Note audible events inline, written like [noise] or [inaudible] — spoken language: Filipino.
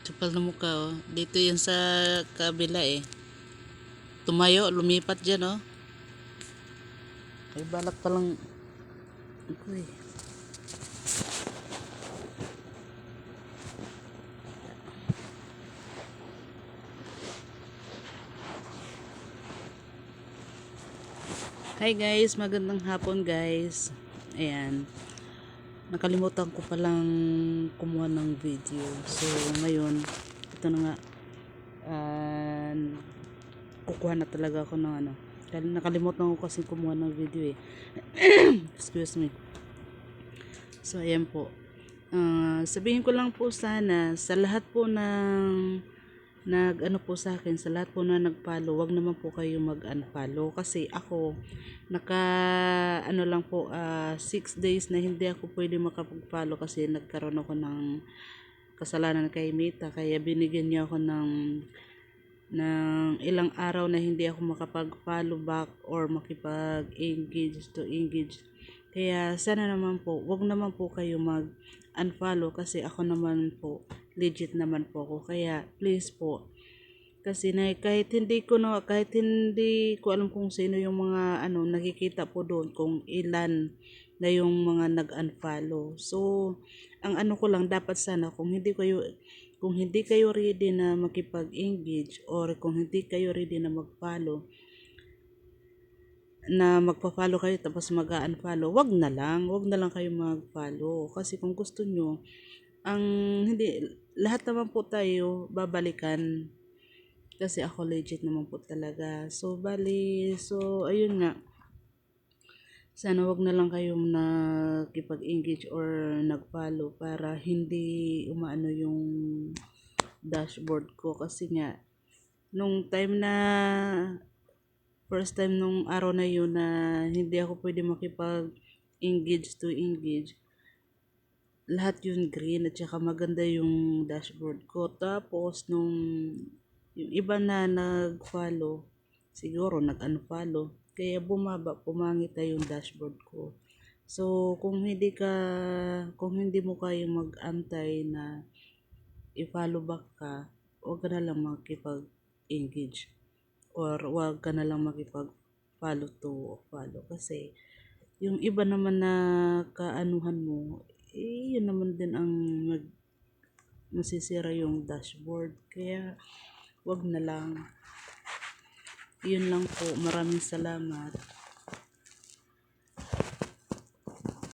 Kapal na mukha, oh. Dito yan sa kabila, eh. Tumayo, lumipat dyan, oh. Ay, balak palang... Uy. Hi guys, magandang hapon guys. Ayan. Nakalimutan ko palang kumuha ng video. So, ngayon, ito na nga. ah, kukuha na talaga ako ng ano. Nakalimutan ko kasi kumuha ng video eh. [coughs] Excuse me. So, ayan po. Ah, sabihin ko lang po sana sa lahat po ng nag ano po sa akin sa lahat po na nag-follow wag naman po kayo mag-unfollow. Kasi ako naka ano lang po 6 days na hindi ako pwede makapag-follow kasi nagkaroon ako ng kasalanan kay Mita. Kaya binigyan niya ako ng ng ilang araw na hindi ako makapag-follow back or makipag-engage to engage. Kaya sana naman po, wag naman po kayo mag-unfollow kasi ako naman po, legit naman po ako. Kaya please po, kasi na kahit hindi ko na, kahit hindi ko alam kung sino yung mga ano, nakikita po doon kung ilan na yung mga nag-unfollow. So, ang ano ko lang dapat sana kung hindi kayo kung hindi kayo ready na makipag-engage or kung hindi kayo ready na mag-follow, na magpa-follow kayo tapos mag-unfollow, wag na lang, wag na lang kayo mag-follow. Kasi kung gusto nyo, ang hindi, lahat naman po tayo babalikan. Kasi ako legit naman po talaga. So, bali, so, ayun nga. Sana wag na lang kayong nakipag-engage or nag-follow para hindi umaano yung dashboard ko. Kasi nga, nung time na first time nung araw na yun na hindi ako pwede makipag-engage to engage, lahat yun green at saka maganda yung dashboard ko. Tapos, nung yung iba na nag-follow, siguro nag-unfollow. Kaya bumaba, pumangit na yung dashboard ko. So, kung hindi ka, kung hindi mo kayo mag-antay na i-follow back ka, huwag ka na lang makipag-engage or wag ka na lang makipag-follow to follow kasi yung iba naman na kaanuhan mo eh yun naman din ang mag masisira yung dashboard. Kaya wag na lang. Yun lang po. Maraming salamat